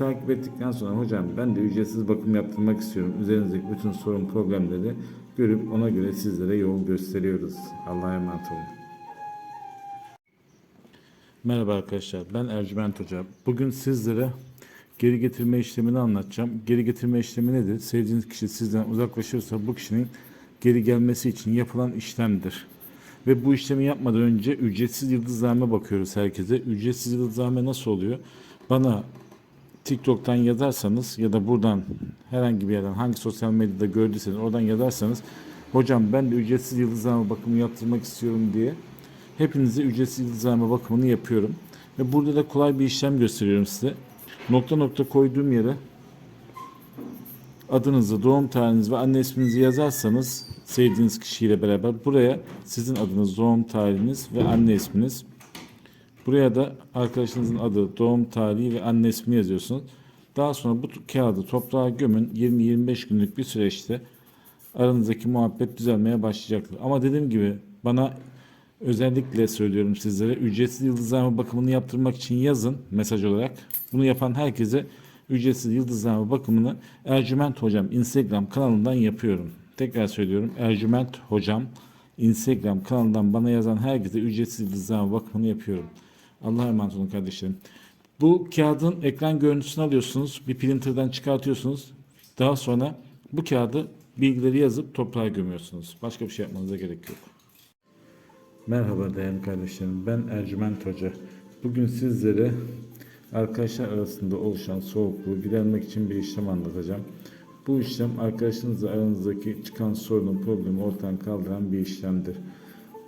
Takip ettikten sonra hocam ben de ücretsiz bakım yaptırmak istiyorum. Üzerinizdeki bütün sorun problemleri görüp ona göre sizlere yol gösteriyoruz. Allah'a emanet olun. Merhaba arkadaşlar ben Ercüment Hoca. Bugün sizlere geri getirme işlemini anlatacağım. Geri getirme işlemi nedir? Sevdiğiniz kişi sizden uzaklaşırsa bu kişinin geri gelmesi için yapılan işlemdir. Ve bu işlemi yapmadan önce ücretsiz yıldızlarma bakıyoruz herkese. Ücretsiz yıldızlarma nasıl oluyor? Bana TikTok'tan yazarsanız ya da buradan herhangi bir yerden hangi sosyal medyada gördüyseniz oradan yazarsanız hocam ben de ücretsiz yıldızlarma bakımı yaptırmak istiyorum diye hepinize ücretsiz yıldızlarma bakımını yapıyorum. Ve burada da kolay bir işlem gösteriyorum size. Nokta nokta koyduğum yere adınızı, doğum tarihinizi ve anne isminizi yazarsanız sevdiğiniz kişiyle beraber buraya sizin adınız, doğum tarihiniz ve anne isminiz. Buraya da arkadaşınızın adı, doğum tarihi ve anne ismini yazıyorsunuz. Daha sonra bu kağıdı toprağa gömün 20-25 günlük bir süreçte aranızdaki muhabbet düzelmeye başlayacaktır. Ama dediğim gibi bana özellikle söylüyorum sizlere ücretsiz yıldızlama bakımını yaptırmak için yazın mesaj olarak. Bunu yapan herkese ücretsiz yıldızlama bakımını Ercüment Hocam Instagram kanalından yapıyorum. Tekrar söylüyorum Ercüment Hocam Instagram kanalından bana yazan herkese ücretsiz yıldızlama bakımını yapıyorum. Allah'a emanet olun kardeşlerim. Bu kağıdın ekran görüntüsünü alıyorsunuz. Bir printer'dan çıkartıyorsunuz. Daha sonra bu kağıdı bilgileri yazıp toprağa gömüyorsunuz. Başka bir şey yapmanıza gerek yok. Merhaba değerli kardeşlerim. Ben Ercüment Hoca. Bugün sizlere arkadaşlar arasında oluşan soğukluğu gidermek için bir işlem anlatacağım. Bu işlem arkadaşınızla aranızdaki çıkan sorunun problemi ortadan kaldıran bir işlemdir.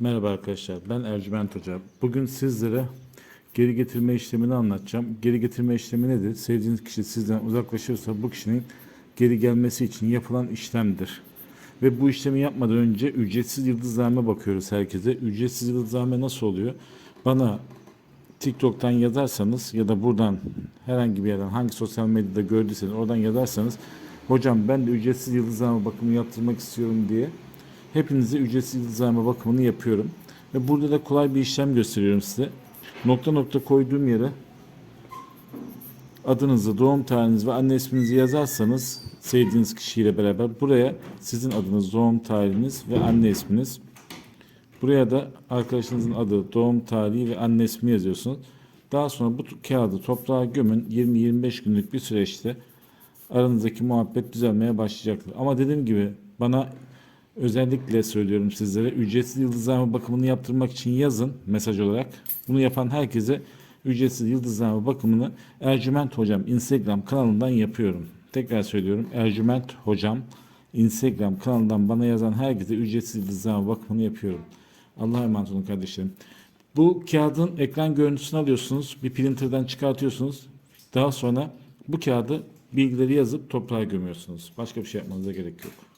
Merhaba arkadaşlar ben Ercüment Hoca. Bugün sizlere geri getirme işlemini anlatacağım. Geri getirme işlemi nedir? Sevdiğiniz kişi sizden uzaklaşırsa bu kişinin geri gelmesi için yapılan işlemdir. Ve bu işlemi yapmadan önce ücretsiz yıldızlarma bakıyoruz herkese. Ücretsiz yıldızlarma nasıl oluyor? Bana TikTok'tan yazarsanız ya da buradan herhangi bir yerden hangi sosyal medyada gördüyseniz oradan yazarsanız hocam ben de ücretsiz yıldızlarma bakımı yaptırmak istiyorum diye hepinize ücretsiz yıldızlarma bakımını yapıyorum. Ve burada da kolay bir işlem gösteriyorum size. Nokta nokta koyduğum yere adınızı, doğum tarihinizi ve anne isminizi yazarsanız sevdiğiniz kişiyle beraber buraya sizin adınız, doğum tarihiniz ve anne isminiz. Buraya da arkadaşınızın adı, doğum tarihi ve anne ismini yazıyorsunuz. Daha sonra bu kağıdı toprağa gömün 20-25 günlük bir süreçte aranızdaki muhabbet düzelmeye başlayacaktır. Ama dediğim gibi bana özellikle söylüyorum sizlere ücretsiz yıldızlama bakımını yaptırmak için yazın mesaj olarak. Bunu yapan herkese ücretsiz yıldızlama bakımını Ercüment Hocam Instagram kanalından yapıyorum. Tekrar söylüyorum Ercüment Hocam Instagram kanalından bana yazan herkese ücretsiz yıldızlama bakımını yapıyorum. Allah'a emanet olun kardeşlerim. Bu kağıdın ekran görüntüsünü alıyorsunuz. Bir printer'dan çıkartıyorsunuz. Daha sonra bu kağıdı bilgileri yazıp toprağa gömüyorsunuz. Başka bir şey yapmanıza gerek yok.